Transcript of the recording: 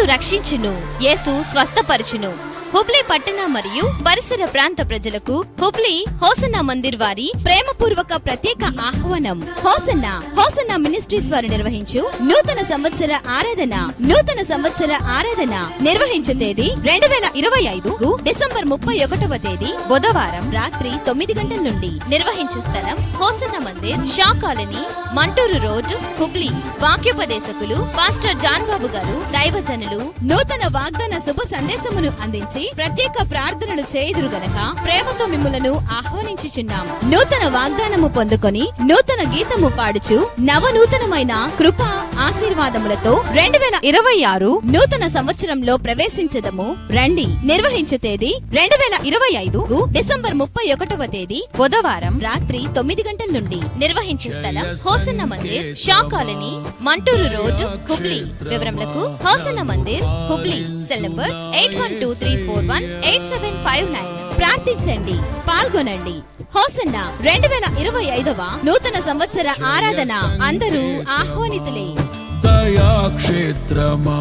యేసు రక్షించును. యేసు స్వస్థపరచును. హుబ్లీ పట్టణ మరియు పరిసర ప్రాంత ప్రజలకు హుబ్లీ హోసన్న మందిర్ వారి ప్రేమపూర్వక ప్రత్యేక ఆహ్వానం. హోసన్న హోసన్న మినిస్ట్రీస్ వారు నిర్వహించు నూతన సంవత్సర ఆరాధన నూతన సంవత్సర ఆరాధన నిర్వహించు తేదీ రెండు వేల ఇరవై ఐదు డిసెంబర్ ముప్పై ఒకటవ తేదీ బుధవారం రాత్రి తొమ్మిది గంటల నుండి నిర్వహించు స్థలం hosanna Mandir Shah colony Mantur road Hubli. వాక్యోపదేశకులు పాస్టర్ జాన్ బాబు గారు దైవజనులు నూతన వాగ్దాన శుభ సందేశమును అందించి ప్రత్యేక ప్రార్థనలు చేయుదురు గనక ప్రేమతో మిమ్ములను ఆహ్వానించుచున్నాం నూతన వాగ్దానము పొందుకొని నూతన గీతము పాడుచు నవ నూతనమైన కృప ఆశీర్వాదములతో రెండు వేల ఇరవై ఆరు నూతన సంవత్సరంలో ప్రవేశించదము. రండి నిర్వహించు తేదీ రెండు వేల ఇరవై ఐదు డిసెంబర్ ముప్పై ఒకటవ తేదీ బుధవారం రాత్రి తొమ్మిది గంటల నుండి. నిర్వహించే స్థలం Hosanna Mandir Shah colony Manturu road Hubli. వివరములకు Hosanna Mandir Hubli. Cell number eight one two three four one eight seven five nine. ప్రార్థించండి పాల్గొనండి. హోసన్న రెండు వేల ఇరవై ఐదవ నూతన సంవత్సర ఆరాధన. అందరూ ఆహ్వానితులే. దయాక్షేత్రమా.